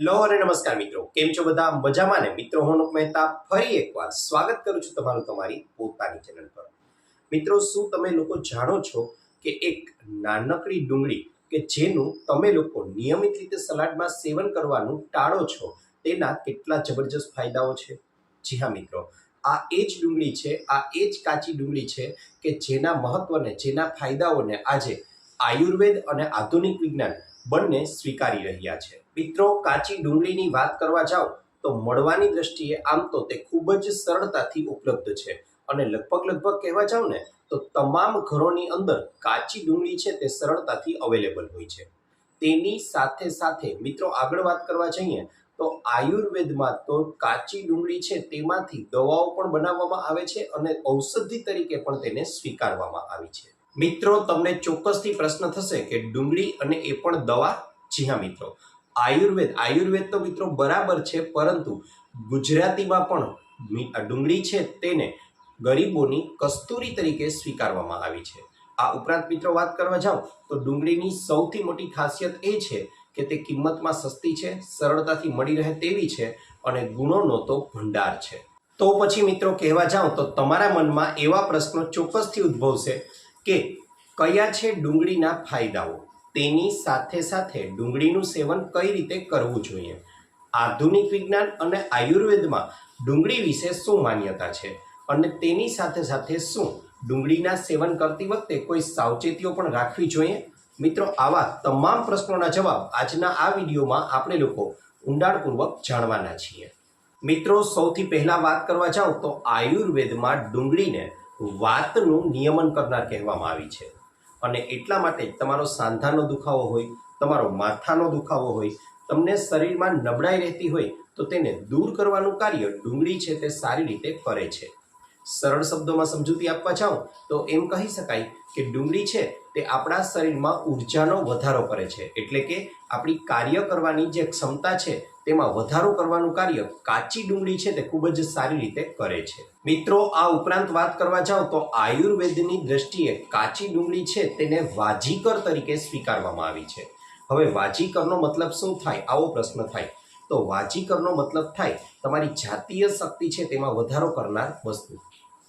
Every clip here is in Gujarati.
હેલો અને નમસ્કાર મિત્રો. કેમ છો બધા? મજામાં ને? મિત્રો, હું મહેતા ફરી એકવાર સ્વાગત કરું છું તમારું તમારી પોતાની ચેનલ પર. મિત્રો, શું તમે લોકો જાણો છો કે એક નાનકડી ડુંગળી કે જેનું તમે લોકો નિયમિત રીતે સલાડમાં સેવન કરવાનું ટાળો છો, તેના કેટલા જબરજસ્ત ફાયદાઓ છે? જી હા, મિત્રો. આ એ જ ડુંગળી છે, આ એ જ કાચી ડુંગળી છે કે જેના મહત્વને, જેના ફાયદાઓને આજે આયુર્વેદ અને આધુનિક વિજ્ઞાન બંને સ્વીકારી રહ્યા છે. મિત્રો, કાચી ડુંગળીની વાત કરવા જાઓ, તો મળવાની દ્રષ્ટિએ આમ તો તે ખૂબ જ સરળતાથી ઉપલબ્ધ છે. અને લગભગ લગભગ કહેવા જાઓ ને, તો તમામ ઘરોની અંદર કાચી ડુંગળી છે તે સરળતાથી અવેલેબલ હોય છે. તેની સાથે સાથે, મિત્રો, આગળ વાત કરવા જઈએ, તો આયુર્વેદમાં તો કાચી ડુંગળી છે તેમાંથી દવાઓ પણ બનાવવામાં આવે છે અને ઔષધિ તરીકે પણ તેને સ્વીકારવામાં આવી છે. મિત્રો, તમને ચોક્કસથી પ્રશ્ન થશે કે ડુંગળી અને એ પણ દવા? જી હા, મિત્રો. આયુર્વેદ આયુર્વેદ તો મિત્રો બરાબર છે, પરંતુ ગુજરાતીમાં પણ ડુંગળી છે તેને ગરીબોની કસ્તુરી તરીકે સ્વીકારવામાં આવી છે. આ ઉપરાંત મિત્રો વાત કરવા જાઓ તો ડુંગળીની સૌથી મોટી ખાસિયત એ છે કે તે કિંમતમાં સસ્તી છે, સરળતાથી મળી રહે તેવી છે અને ગુણોનો તો ભંડાર છે. તો પછી મિત્રો કહેવા જાઓ તો તમારા મનમાં એવા પ્રશ્નો ચોક્કસથી ઉદ્ભવશે કે કયા છે ડુંગળીના ફાયદાઓ? તેની સાથે સાથે ડુંગળીનું સેવન કઈ રીતે કરવું જોઈએ? આધુનિક વિજ્ઞાન અને આયુર્વેદમાં ડુંગળી વિશે શું માન્યતા છે? અને તેની સાથે સાથે શું ડુંગળીના સેવન કરતી વખતે કોઈ સાવચેતીઓ પણ રાખવી જોઈએ? મિત્રો, આવા તમામ પ્રશ્નોના જવાબ આજના આ વિડીયોમાં આપણે લોકો ઊંડાણપૂર્વક જાણવાના છીએ. મિત્રો, સૌથી પહેલાં વાત કરવા જાઉં તો આયુર્વેદમાં ડુંગળીને વાતનું નિયમન કરનાર કહેવામાં આવી છે. અને એટલા માટે તમારો સાંધાનો દુખાવો હોય, તમારો માથાનો દુખાવો હોય, તમને શરીરમાં નબળાઈ રહેતી હોય, તો તેને દૂર કરવાનું કાર્ય ડુંગળી છે તે સારી રીતે કરે છે. સરળ શબ્દોમાં સમજૂતી આપવા જાઉં, તો એમ કહી શકાય કે ડુંગળી છે તે આપણા શરીરમાં ઉર્જાનો વધારો કરે છે. એટલે કે આપણી કાર્ય કરવાની જે ક્ષમતા છે તેમાં વધારો કરવાનું કાર્ય કાચી ડુંગળી છે તે ખૂબ જ સારી રીતે કરે છે. મિત્રો, આ ઉપરાંત વાત કરવા જાઓ તો આયુર્વેદની દ્રષ્ટિએ કાચી ડુંગળી છે તેને વાજીકર તરીકે સ્વીકારવામાં આવી છે. હવે વાજીકરનો મતલબ શું થાય? આવો પ્રશ્ન થાય. તો વાજીકરનો મતલબ થાય તમારી જાતીય શક્તિ છે તેમાં વધારો કરનાર વસ્તુ.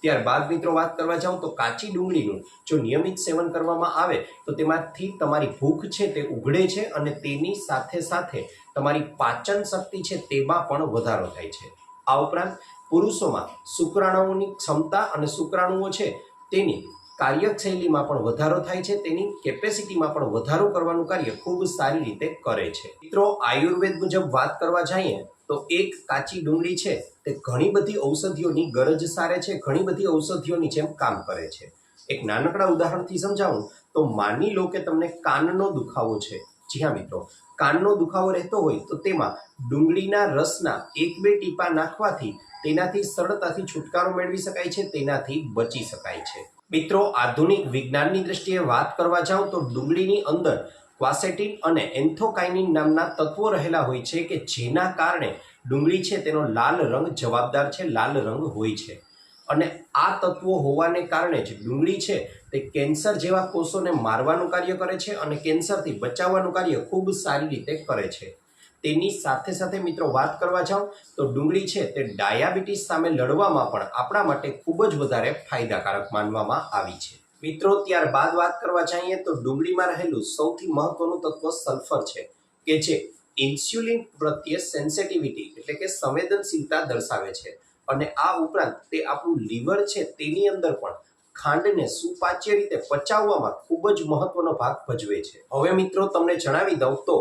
ત્યારબાદ મિત્રો વાત કરવા જાઉં તો કાચી ડુંગળીનું જો નિયમિત સેવન કરવામાં આવે તો તેમાંથી તમારી ભૂખ છે તે ઉઘડે છે અને તેની સાથે સાથે તમારી પાચન શક્તિ છે તેમાં પણ વધારો થાય છે. આ ઉપરાંત પુરુષોમાં શુક્રાણુઓની ક્ષમતા અને શુક્રાણુઓ છે તેની કાર્યશૈલીમાં પણ વધારો થાય છે, તેની કેપેસિટીમાં પણ વધારો કરવાનું કાર્ય ખૂબ સારી રીતે કરે છે. મિત્રો આયુર્વેદ મુજબ વાત કરવા જઈએ તો એક કાચી ડુંગળી છે તે ઘણી બધી ઔષધિઓની ગરજ સારે છે, ઘણી બધી ઔષધિઓની જેમ કામ કરે છે. એક નાનકડા ઉદાહરણથી સમજાવું તો માની લો કે તમને કાનનો દુખાવો છે. જી હા મિત્રો, કાનનો દુખાવો રહેતો હોય તો તેમાં ડુંગળીના રસના એક બે ટીપા નાખવાથી તેનાથી સરળતાથી છુટકારો મેળવી શકાય છે, તેનાથી બચી શકાય છે. મિત્રો, આધુનિક વિજ્ઞાનની દ્રષ્ટિએ વાત કરવા જાઉં તો ડુંગળીની અંદર ક્વાસેટિન અને એન્થોકાઇનિન નામના તત્વો રહેલા હોય છે કે જેના કારણે ડુંગળી છે તેનો લાલ રંગ જવાબદાર છે, લાલ રંગ હોય છે. અને આ તત્વો હોવાને કારણે જ ડુંગળી છે તે કેન્સર જેવા કોષોને મારવાનું કાર્ય કરે છે અને કેન્સરથી બચાવવાનું કાર્ય ખૂબ સારી રીતે કરે છે. તેની સાથે સાથે મિત્રો વાત કરવા જાઓ તો ડુંગળી છે તે ડાયાબિટીસ સામે લડવામાં પણ આપણા માટે ખૂબ જ વધારે ફાયદાકારક માનવામાં આવી છે. મિત્રો, ત્યારબાદ વાત કરવા જઈએ તો ડુંગળીમાં રહેલું સૌથી મહત્વનું તત્વ સલ્ફર છે, કે જે ઇન્સ્યુલિન પ્રત્યે સેન્સિટિવિટી એટલે કે સંવેદનશીલતા દર્શાવે છે. અને આ ઉપરાંત તે આપણું લીવર છે, તેની અંદર પણ ખાંડને સુપાચ્ય રીતે પચાવવામાં ખૂબ જ મહત્વનો ભાગ ભજવે છે. હવે મિત્રો, તમને જણાવી દઉં તો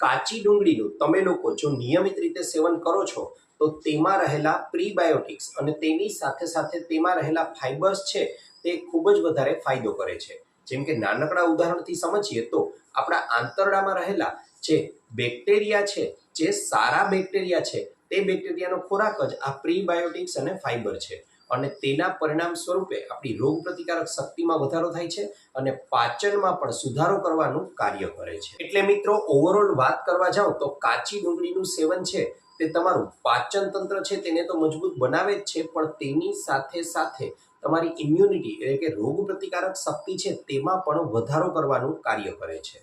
કાચી ડુંગળીનું તમે લોકો જો નિયમિત રીતે સેવન કરો છો, તો તેમાં રહેલા પ્રીબાયોટિક્સ અને તેની સાથે સાથે તેમાં રહેલા ફાઇબર્સ છે તે ખૂબ જ વધારે ફાયદો કરે છે. જેમ કે નાનકડા ઉદાહરણથી સમજીએ તો આપણા આંતરડામાં રહેલા જે બેક્ટેરિયા છે, જે સારા બેક્ટેરિયા છે, તે બેક્ટેરિયાનો ખોરાક જ આ પ્રીબાયોટિક્સ અને ફાઇબર છે. અને તેના પરિણામ સ્વરૂપે આપણી રોગ પ્રતિકારક શક્તિમાં વધારો થાય છે અને પાચનમાં પણ સુધારો કરવાનું કાર્ય કરે છે. એટલે મિત્રો ઓવરઓલ વાત કરવા જાઓ તો કાચી ડુંગળીનું સેવન છે તે તમારું પાચન તંત્ર છે, તેને તો મજબૂત બનાવે જ છે, પણ તેની સાથે સાથે તમારી ઇમ્યુનિટી એટલે કે રોગ પ્રતિકારક શક્તિ છે તેમાં પણ વધારો કરવાનું કાર્ય કરે છે.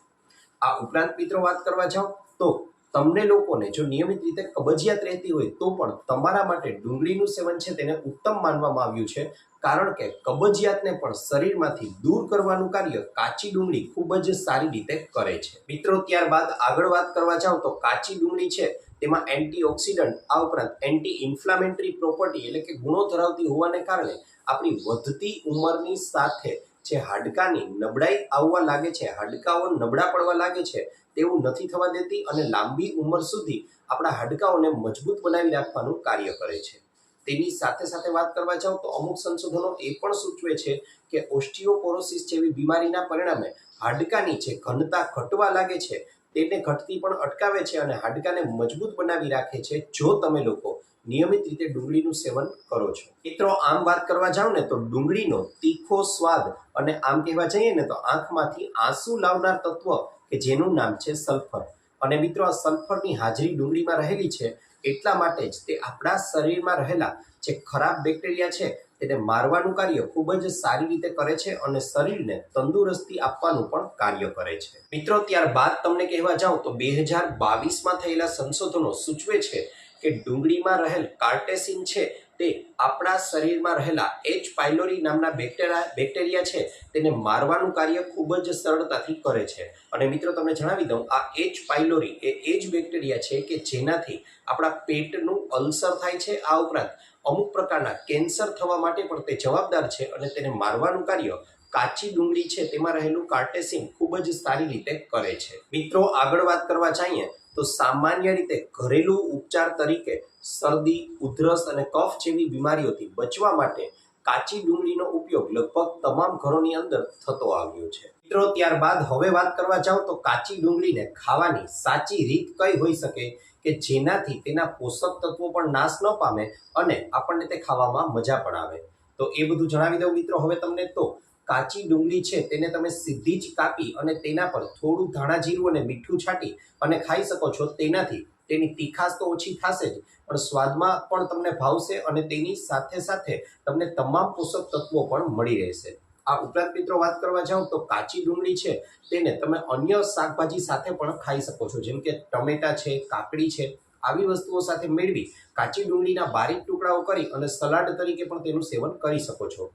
આ ઉપરાંત મિત્રો વાત કરવા જાઓ તો તમને લોકોને જો નિયમિત રીતે કબજિયાત રહેતી હોય તો પણ તમારા માટે ડુંગળીનું સેવન છે તેને ઉત્તમ માનવામાં આવ્યું છે. કારણ કે કબજિયાતને પણ શરીરમાંથી દૂર કરવાનું કાર્ય કાચી ડુંગળી ખૂબ જ સારી રીતે કરે છે. મિત્રો, ત્યારબાદ આગળ વાત કરવા જાવ તો કાચી ડુંગળી છે, તેમાં એન્ટીઓક્સિડન્ટ, આ ઉપરાંત એન્ટી ઇન્ફ્લામેટરી પ્રોપર્ટી એટલે કે ગુણો ધરાવતી હોવાને કારણે આપણી વધતી ઉંમરની સાથે જે હાડકાની નબળાઈ આવવા લાગે છે, હાડકાઓ નબળા પડવા લાગે છે, તેવું નથી થવા દેતી અને લાંબી ઉંમર સુધી આપણા હાડકાઓને મજબૂત બનાવી રાખવાનું કાર્ય કરે છે. તેની સાથે સાથે વાત કરવા જાઓ તો અમુક સંશોધનો એ પણ સૂચવે છે કે ઓસ્ટિયોપોરોસિસ જેવી બીમારીના પરિણામે હાડકાની જે ઘનતા ઘટવા લાગે છે, તેને ઘટતી પણ અટકાવે છે અને હાડકાને મજબૂત બનાવી રાખે છે, જો તમે લોકો નિયમિત રીતે ડુંગળીનું સેવન કરો છો. મિત્રો, આમ વાત કરવા જાવ ને તો ડુંગળીનો તીખો સ્વાદ અને આમ કહેવા જઈએ ને તો આંખમાંથી આંસુ લાવનાર તત્વ કે જેનું નામ છે સલ્ફર. અને મિત્રો, આ સલ્ફરની હાજરી ડુંગળીમાં રહેલી છે એટલા માટે જ તે આપણા શરીરમાં રહેલા જે ખરાબ બેક્ટેરિયા છે, તેને મારવાનું કાર્ય ખૂબ જ સારી રીતે કરે છે અને શરીરને તંદુરસ્તી આપવાનું પણ કાર્ય કરે છે. મિત્રો, ત્યારબાદ તમને કહેવા જાઉં તો બે હજાર બાવીસમાં થયેલા સંશોધનો સૂચવે છે કે ડુંગળીમાં રહેલ કાર્ટેસિન છે તે આપણા શરીરમાં રહેલા એચ પાયલોરી નામના બેક્ટેરિયા બેક્ટેરિયા છે, તેને મારવાનું કાર્ય ખૂબ જ સરળતાથી કરે છે. અને મિત્રો, તમને જણાવી દઉં, આ એચ પાયલોરી એ એ જ બેક્ટેરિયા છે કે જેનાથી આપણા પેટનું અલ્સર થાય છે. આ ઉપરાંત અમુક પ્રકારના કેન્સર થવા માટે પણ તે જવાબદાર છે અને તેને મારવાનું કાર્ય કાચી ડુંગળી છે. તેમાં રહેલું કાર્ટેસિંગ ખૂબ જ સારી રીતે કરે છે. મિત્રો, આગળ વાત કરવા જઈએ તો સામાન્ય રીતે ઘરેલું ઉપચાર તરીકે શરદી, ઉધરસ અને કફ જેવી બીમારીઓથી બચવા માટે કાચી ડુંગળીનો ઉપયોગ લગભગ તમામ ઘરોની અંદર થતો આવ્યો છે. મિત્રો, ત્યારબાદ હવે વાત કરવા જાવ તો કાચી ડુંગળીને ખાવાની સાચી રીત કઈ હોઈ શકે કે જેનાથી તેના પોષક તત્વો પણ નાશ ન પામે અને આપણને તે ખાવામાં મજા પણ આવે? તો એ બધું જણાવી દઉં મિત્રો હવે તમને તો કાચી ડુંગળી છે તેને તમે સીધી જ કાપી અને તેના પર થોડું ધાણા જીરું અને મીઠું છાંટી અને ખાઈ શકો છો. તેનાથી તેની તીખાશ તો ઓછી થશે જ, પણ સ્વાદમાં પણ તમને ભાવશે અને તેની સાથે સાથે તમને તમામ પોષક તત્વો પણ મળી રહેશે. આ ઉપરાંત મિત્રો વાત કરવા જાઉં તો કાચી ડુંગળી છે તેને તમે અન્ય શાકભાજી સાથે પણ ખાઈ શકો છો. જેમ કે ટમેટા છે, કાકડી છે, આવી વસ્તુઓ સાથે મેળવી કાચી ડુંગળીના બારીક ટુકડાઓ કરી અને સલાડ તરીકે પણ તેનું સેવન કરી શકો છો.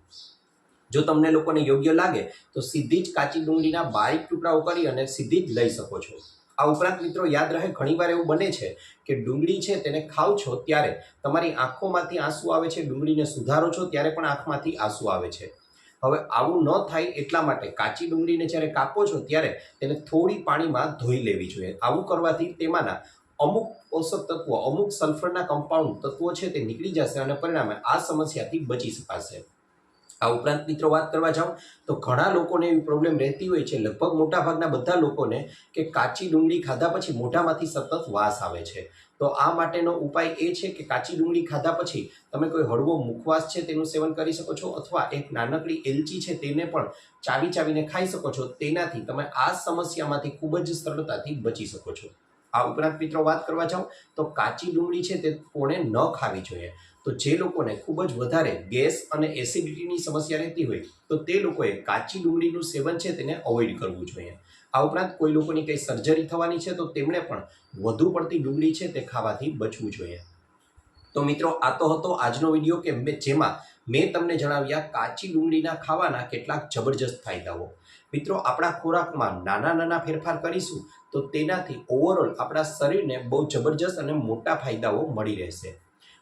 જો તમને લોકોને યોગ્ય લાગે, તો સીધી જ કાચી ડુંગળીના બારીક ટુકડાઓ કરી અને સીધી જ લઈ શકો છો. આ ઉપરાંત મિત્રો યાદ રહે, ઘણીવાર એવું બને છે કે ડુંગળી છે તેને ખાવ છો ત્યારે તમારી આંખોમાંથી આંસુ આવે છે, ડુંગળીને સુધારો છો ત્યારે પણ આંખમાંથી આંસુ આવે છે. હવે આવું ન થાય એટલા માટે કાચી ડુંગળીને જ્યારે કાપો છો ત્યારે તેને થોડી પાણીમાં ધોઈ લેવી જોઈએ. આવું કરવાથી તેમાંના અમુક પોષક તત્વો, અમુક સલ્ફરના કમ્પાઉન્ડ તત્વો છે તે નીકળી જશે અને પરિણામે આ સમસ્યાથી બચી શકાશે. આ ઉપરાંત મિત્રો વાત કરવા જાઉં, તો ઘણા લોકોને એવી પ્રોબ્લેમ રહેતી હોય છે, લગભગ મોટાભાગના બધા લોકોને, કે કાચી ડુંગળી ખાધા પછી મોઢામાંથી સતત વાસ આવે છે. તો આ માટેનો ઉપાય એ છે કે કાચી ડુંગળી ખાધા પછી તમે કોઈ હળવો મુખવાસ છે તેનું સેવન કરી શકો છો, અથવા એક નાનકડી એલચી છે તેને પણ ચાવી ચાવીને ખાઈ શકો છો, તેનાથી તમે આ સમસ્યામાંથી ખૂબ જ સરળતાથી બચી શકો છો. આ ઉપરાંત મિત્રો વાત કરવા જાઉં, તો કાચી ડુંગળી છે તે કોણે ન ખાવી જોઈએ. તો જે લોકોને ખૂબ જ વધારે ગેસ અને એસિડિટીની સમસ્યા રહેતી હોય, તો તે લોકોએ કાચી ડુંગળીનું સેવન છે તેને અવોઇડ કરવું જોઈએ. આ ઉપરાંત કોઈ લોકોની કંઈ સર્જરી થવાની છે તો તેમણે પણ વધુ પડતી ડુંગળી છે તે ખાવાથી બચવું જોઈએ. તો મિત્રો, આ તો હતો આજનો વીડિયો કે જેમાં મેં તમને જણાવ્યા કાચી ડુંગળીના ખાવાના કેટલાક જબરજસ્ત ફાયદાઓ. મિત્રો, આપણા ખોરાકમાં નાના નાના ફેરફાર કરીશું તો તેનાથી ઓવરઓલ આપણા શરીરને બહુ જબરજસ્ત અને મોટા ફાયદાઓ મળી રહેશે.